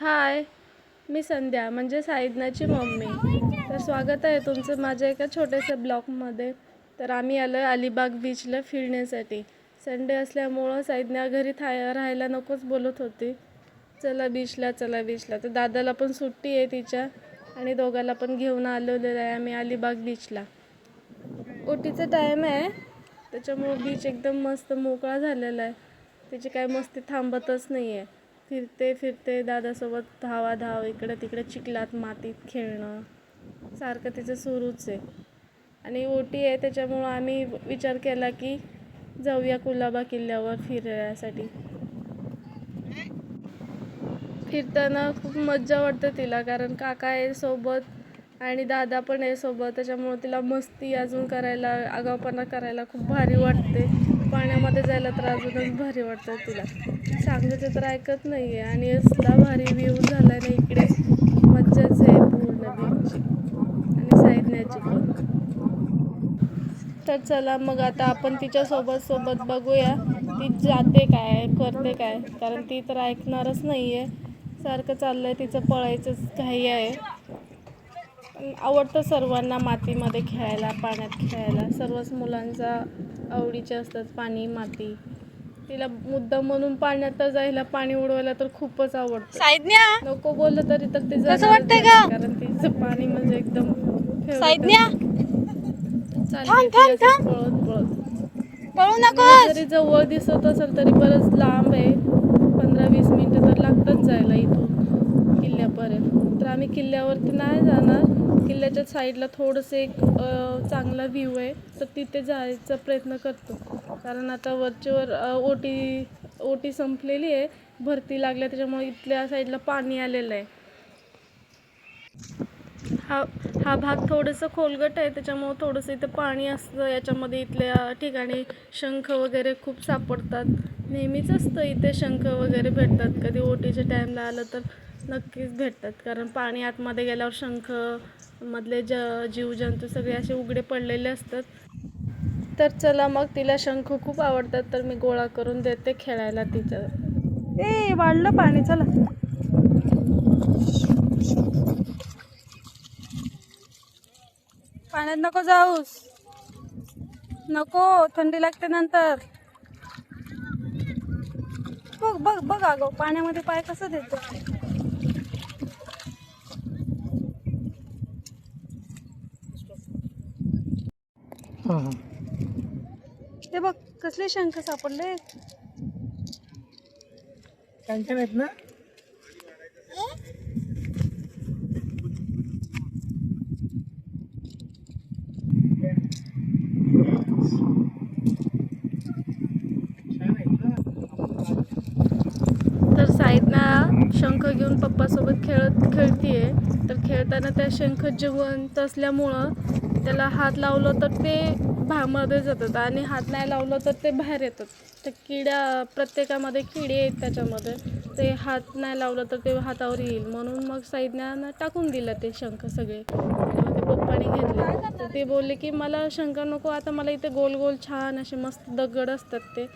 हाय मी संध्या म्हणजे साईदनाची मम्मी. तर स्वागत आहे तुमचं माझ्या एका छोट्याशा ब्लॉकमध्ये तर आम्ही आलो आहे अलिबाग बीचला फिरण्यासाठी. संडे असल्यामुळं साईदना घरी थाय राहायला नकोच बोलत होती. चला बीचला चला बीचला. तर दादाला पण सुट्टी आहे तिच्या आणि दोघाला पण घेऊन आलेलो आहे आम्ही अलिबाग बीचला. ओटीचा टाईम आहे. त्याच्यामुळं बीच एकदम मस्त मोकळा झालेला आहे. त्याची काय मस्ती थांबतच नाही आहे फिरते फिरते दादासोबत धावा धाव इकडे तिकडे चिखलात मातीत खेळणं. सारखं तिचं सुरूच आहे. आणि ओटी आहे त्याच्यामुळं आम्ही विचार केला की जाऊया कुलाबा किल्ल्यावर फिरण्यासाठी. फिरताना खूप मज्जा वाटते तिला कारण काका आहे सोबत. आणि दादा पण आहे सोबत त्याच्यामुळं तिला मस्ती अजून करायला आगावपणा करायला खूप भारी वाटते. पाण्यामध्ये जायला तर अजूनच भारी वाटतं तिला. सांगायचं तर ऐकत नाही आहे आणि असला भारी व्ह्यू झाला ना इकडे मज्जाच आहे पूर्ण बीचची आणि साईडण्याची पण. तर चला मग आता आपण तिच्यासोबत सोबत बघूया ती जाते काय करते काय? कारण ती तर ऐकणारच नाही आहे सारखं चाललं आहे तिचं पळायचंच काही आहे. आवडतं सर्वांना मातीमध्ये खेळायला पाण्यात खेळायला. सर्वच मुलांचा आवडीचे असतात पाणी माती. तिला मुद्दा म्हणून पाण्यात तर जायला पाणी उडवायला तर खूपच आवडतं. नको बोललं तरी तर ते कसं जाणारच वाटतंय. गं? कारण तिचं पाणी म्हणजे एकदम. पळत पळत. जरी जवळ दिसत असेल तरी बरंच लांब आहे. पंधरा वीस मिनिटं तर लागतात जायला इथून किल्ल्यापर्यंत. तर आम्ही किल्ल्यावरती नाही जाणार. किल्ल्याच्या साईडला थोडंसं एक चांगला व्ह्यू आहे. तर तिथे जायचा प्रयत्न करतो. कारण आता वरचेवर ओटी ओटी संपलेली आहे. भरती लागल्या त्याच्यामुळे इथल्या साईडला पाणी आलेलं आहे. हा हा भाग थोडंसं खोलगट आहे. त्याच्यामुळं थोडंसं इथं पाणी असतं. याच्यामध्ये इथल्या ठिकाणी शंख वगैरे खूप सापडतात. नेहमीच असतं इथे शंख वगैरे भेटतात. कधी ओटीच्या टाईमला आलं तर. नक्कीच भेटतात. कारण पाणी आतमध्ये गेल्यावर शंख मधले ज जीवजंतू सगळे असे उघडे पडलेले असतात. तर चला मग तिला शंख खूप आवडतात तर मी गोळा करून देते खेळायला तिच्या ए वाढलं पाणी चला. पाण्यात नको जाऊस. नको थंडी लागते नंतर. बघ बघ बघ अगं पाण्यामध्ये पाय कसं देतो? ते बघ कसले शंख सापडले? कांचन आहेत ना? तर साईदना शंख घेऊन पप्पासोबत खेळत खेळतीये. तर खेळताना त्या शंख जिवंत असल्यामुळं त्याला हात लावलं तर ते भामध्ये जातात आणि हात नाही लावलं तर ते बाहेर येतात. त्या किड्या प्रत्येकामध्ये किडे आहेत त्याच्यामध्ये. ते हात नाही लावलं तर ते हातावर येईल. म्हणून मग साईज्ञानं टाकून दिलं ते शंख सगळे. आणि ते पप्पाने घेतले. तर ते बोलले की मला शंख नको आता मला इथे गोल गोल छान असे मस्त दगड असतात ते.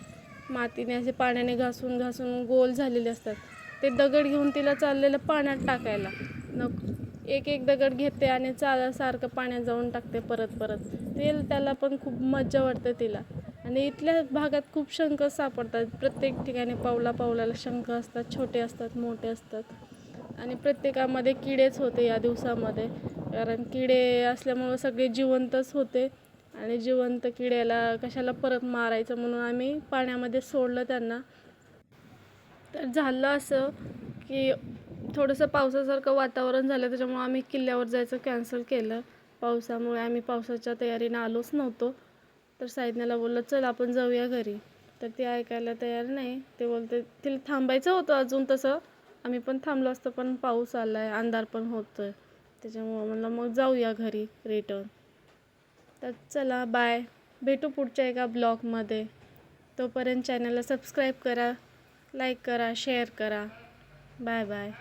मातीने असे पाण्याने घासून घासून गोल झालेले असतात. ते दगड घेऊन तिला चाललेलं पाण्यात टाकायला. नको. एक एक दगड घेते आणि चाल सारखं पाण्यात जाऊन टाकते परत परत. ते त्याला पण खूप मज्जा वाटते तिला. आणि इथल्या भागात खूप शंख सापडतात. प्रत्येक ठिकाणी पावला पावलाला शंख असतात छोटे असतात मोठे असतात. आणि प्रत्येकामध्ये किडेच होते या दिवसामध्ये. कारण किडे असल्यामुळं सगळे जिवंतच होते. आणि जिवंत किड्याला कशाला परत मारायचं म्हणून आम्ही पाण्यामध्ये सोडलं त्यांना. तर झालं असं की थोडंसं पावसासारखं वातावरण झालं त्याच्यामुळं आम्ही किल्ल्यावर जायचं कॅन्सल केलं. पावसामुळे आम्ही पावसाच्या तयारीनं आलोच नव्हतो. तर साईदण्याला बोललं चल आपण जाऊया घरी. तर ती ऐकायला तयार नाही. ते बोलते तिला थांबायचं होतं अजून तसं. आम्ही पण थांबलो असतो पण पाऊस आला आहे अंधार पण होतोय. त्याच्यामुळं म्हणलं मग जाऊया घरी रिटर्न तर चला बाय भेटू पुढच्या एका ब्लॉगमध्ये. तोपर्यंत चॅनलला सबस्क्राईब करा लाईक करा शेअर करा. Bye bye